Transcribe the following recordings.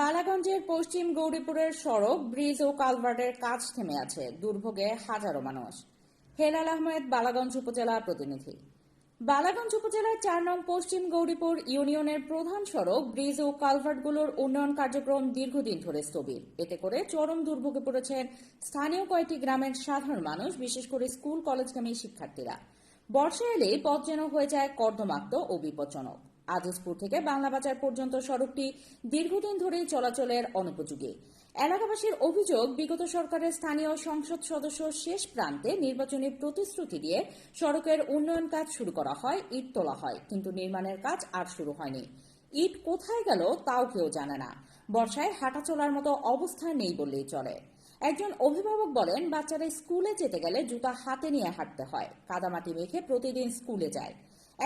বালাগঞ্জের পশ্চিম গৌরীপুরের সড়ক, ব্রিজ ও কালভার্টের কাজ থেমে আছে। দুর্ভোগে হাজারো মানুষ। হেলাল আহমেদ, বালাগঞ্জ উপজেলা প্রতিনিধি। বালাগঞ্জ উপজেলার চার নং পশ্চিম গৌরীপুর ইউনিয়নের প্রধান সড়ক, ব্রিজ ও কালভার্টগুলোর উন্নয়ন কার্যক্রম দীর্ঘদিন ধরে স্থবির। এতে করে চরম দুর্ভোগে পড়েছেন স্থানীয় কয়েকটি গ্রামের সাধারণ মানুষ, বিশেষ করে স্কুল, কলেজগামী শিক্ষার্থীরা। বর্ষা এলেই পথ যেন হয়ে যায় কর্দমাক্ত ও বিপজ্জনক। আজিজপুর থেকে বাংলা বাজার পর্যন্ত সড়কটি দীর্ঘদিন ধরেই চলাচলের অনুপযোগী। এলাকাবাসীর অভিযোগ, বিগত সরকারের স্থানীয় সংসদ সদস্য শেষ প্রান্তে নির্বাচনী প্রতিশ্রুতি দিয়ে সড়কের উন্নয়ন কাজ শুরু করা হয়, ইট তোলা হয়, কিন্তু নির্মাণের কাজ আর শুরু হয়নি। ইট কোথায় গেল তাও কেউ জানে না। বর্ষায় হাঁটা চলার মতো অবস্থা নেই বললেই চলে। একজন অভিভাবক বলেন, বাচ্চারা স্কুলে যেতে গেলে জুতা হাতে নিয়ে হাঁটতে হয়। কাদামাটি মেখে প্রতিদিন স্কুলে যায়।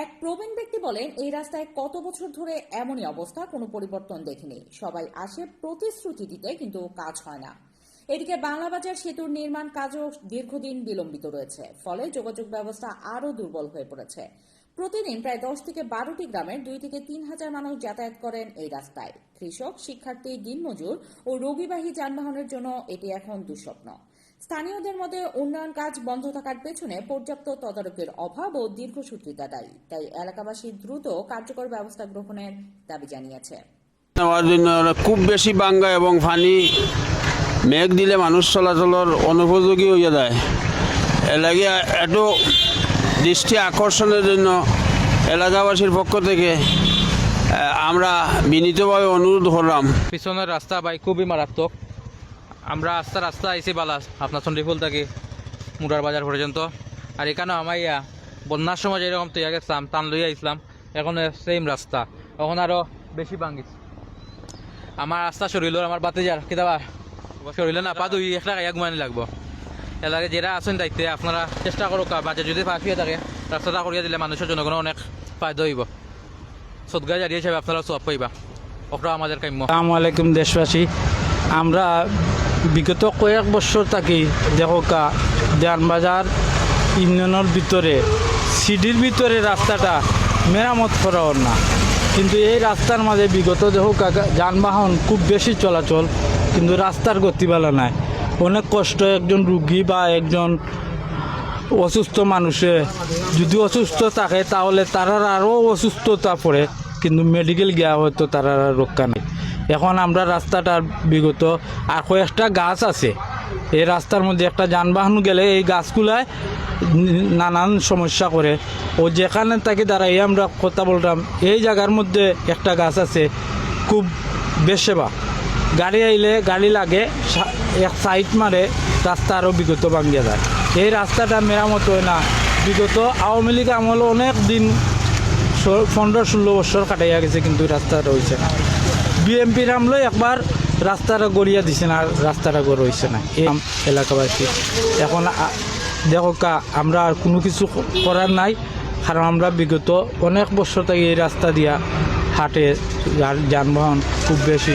এক প্রবীণ ব্যক্তি বলেন, এই রাস্তায় কত বছর ধরে এমনই অবস্থা, কোনো পরিবর্তন দেখেনি। সবাই আসে প্রতিশ্রুতি দিতে, কিন্তু কাজ হয় না। এদিকে বাংলাবাজার সেতুর নির্মাণ কাজও দীর্ঘদিন বিলম্বিত রয়েছে, ফলে যোগাযোগ ব্যবস্থা আরও দুর্বল হয়ে পড়েছে। প্রতিদিন প্রায় দশ থেকে বারোটি গ্রামের দুই থেকে তিন হাজার মানুষ যাতায়াত করেন এই রাস্তায়। কৃষক, শিক্ষার্থী, দিনমজুর ও রোগীবাহী যানবাহনের জন্য এটি এখন দুঃস্বপ্ন। স্থানীয়দের মধ্যে উন্নয়ন কাজ বন্ধ থাকার পেছনে পর্যাপ্ত তদারকির অভাব ও দীর্ঘসূত্রিতা দায়ী। তাই এলাকাবাসী দ্রুত কার্যকর ব্যবস্থা গ্রহণের দাবি জানিয়েছে। নেওয়ার জন্য খুব বেশি বাঙ্গা এবং পানি মেঘ দিলে মানুষ চলাচলের অনুপযোগী হয়ে যায়। লাগে একটু দৃষ্টি আকর্ষণের জন্য এলাকাবাসীর পক্ষ থেকে আমরা বিনীতভাবে অনুরোধ করলাম। পিছনের রাস্তা ভাই খুবই মারাত্মক। আমরা আস্তে রাস্তা আইসি বালাস আপনার চন্ডিফুল থাকি, মুরার বাজার পর্যন্ত। আর এখানেও আমার ইয়া, বন্যার সময় যেরকম তৈরি গেছিলাম টান লইয়া আইসলাম এখন সেম রাস্তা। এখন আরও বেশি ভাঙ্গিস আমার রাস্তা সরিল আমার বাতে যার কিতাবা সরিল না পা দুই একটা এক মানে লাগবো। এলাকায় যারা আছেন দায়িত্বে, আপনারা চেষ্টা করুক বাজার যদি ফাঁসিয়ে থাকে, রাস্তাটা করিয়া দিলে মানুষের জনগণ অনেক ফায়দা হইব। সদগা জারি হিসাবে আপনারা সব পাইবা। ওটা আমাদের কাম্য। আসসালামু আলাইকুম দেশবাসী। আমরা বিগত কয়েক বছর থাকি দেখোকা দেয়ানবাজার ইউনিয়নের ভিতরে, সিডির ভিতরে রাস্তাটা মেরামত করা না। কিন্তু এই রাস্তার মাঝে বিগত দেখোকা যানবাহন খুব বেশি চলাচল, কিন্তু রাস্তার গতিবেলা নাই। অনেক কষ্ট একজন রুগী বা একজন অসুস্থ মানুষে যদি অসুস্থ থাকে তাহলে তারার আরও অসুস্থতা পড়ে, কিন্তু মেডিকেল গিয়া হয়তো আর রক্ষা এখন আমরা রাস্তাটার বিগত আর কয়েকটা গাছ আছে। এই রাস্তার মধ্যে একটা যানবাহন গেলে এই গাছগুলায় নানান সমস্যা করে। ও যেখানে তাকে দাঁড়াই আমরা কথা বললাম এই জায়গার মধ্যে একটা গাছ আছে, খুব বেসেবা গাড়ি আইলে গাড়ি লাগে এক সাইড মারে রাস্তা আরও বিগত ভাঙ্গিয়া যায়। এই রাস্তাটা মেরামত হয় না। বিগত আওয়ামী লীগ আমল অনেক দিন পনেরো, ষোলো বছর কাটাইয়া গেছে কিন্তু রাস্তা রয়েছে। না বিএমপির আমলে একবার রাস্তাটা গড়িয়া দিছে না, রাস্তাটা গড় হয়েছে না। এই এলাকাবাসী। এখন দেখো কা, আমরা আর কোনো কিছু করার নাই, কারণ আমরা বিগত অনেক বছর থেকে এই রাস্তা দিয়া হাটে যানবাহন খুব বেশি